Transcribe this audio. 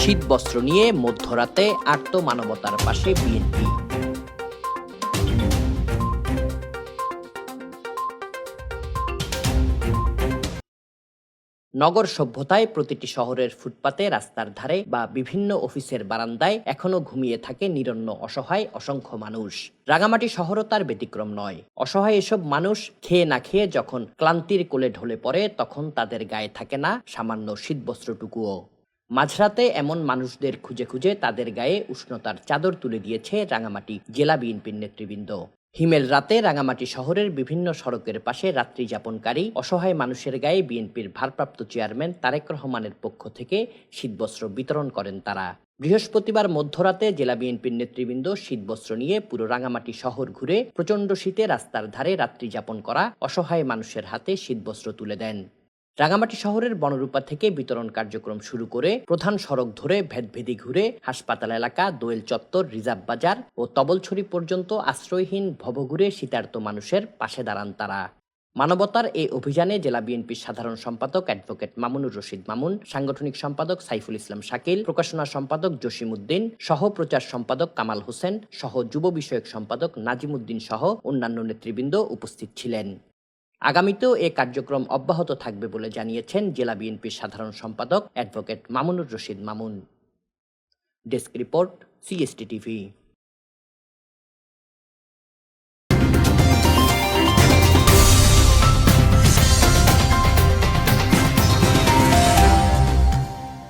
শীত বস্ত্র নিয়ে মধ্যরাতে আর্ত মানবতার পাশে বিএনপি নগর সভ্যতায় প্রতিটি শহরের ফুটপাতে রাস্তার ধারে বা বিভিন্ন অফিসের বারান্দায় এখনও ঘুমিয়ে থাকে নিরন্ন অসহায় অসংখ্য মানুষ। রাঙামাটি শহরও তার ব্যতিক্রম নয়। অসহায় এসব মানুষ খেয়ে না খেয়ে যখন ক্লান্তির কোলে ঢলে পড়ে, তখন তাদের গায়ে থাকে না সামান্য শীতবস্ত্রটুকুও। মাঝরাতে এমন মানুষদের খুঁজে খুঁজে তাদের গায়ে উষ্ণতার চাদর তুলে দিয়েছে রাঙামাটি জেলা বিএনপির নেতৃবৃন্দ। হিমেল রাতে রাঙামাটি শহরের বিভিন্ন সড়কের পাশে রাত্রি যাপনকারী অসহায় মানুষের গায়ে বিএনপির ভারপ্রাপ্ত চেয়ারম্যান তারেক রহমানের পক্ষ থেকে শীতবস্ত্র বিতরণ করেন তারা। বৃহস্পতিবার মধ্যরাতে জেলা বিএনপির নেতৃবৃন্দ শীতবস্ত্র নিয়ে পুরো রাঙামাটি শহর ঘুরে প্রচণ্ড শীতে রাস্তার ধারে রাত্রি যাপন করা অসহায় মানুষের হাতে শীতবস্ত্র তুলে দেন। রাঙামাটি শহরের বনরূপা থেকে বিতরণ কার্যক্রম শুরু করে প্রধান সড়ক ধরে ভেদভেদি ঘুরে হাসপাতাল এলাকা, দোয়েল চত্বর, রিজার্ভ বাজার ও তবলছড়ি পর্যন্ত আশ্রয়হীন ভবঘুরে শীতার্ত মানুষের পাশে দাঁড়ান তারা। মানবতার এই অভিযানে জেলা বিএনপির সাধারণ সম্পাদক অ্যাডভোকেট মামুনুর রশিদ মামুন, সাংগঠনিক সম্পাদক সাইফুল ইসলাম শাকিল, প্রকাশনা সম্পাদক জসিম উদ্দিন, সহ প্রচার সম্পাদক কামাল হোসেন, সহ যুব বিষয়ক সম্পাদক নাজিমুদ্দিন সহ অন্যান্য নেতৃবৃন্দ উপস্থিত ছিলেন। আগামীতেও এ কার্যক্রম অব্যাহত থাকবে বলে জানিয়েছেন জেলা বিএনপির সাধারণ সম্পাদক advocate Mamunur Rashid Mamun. Desk report CST TV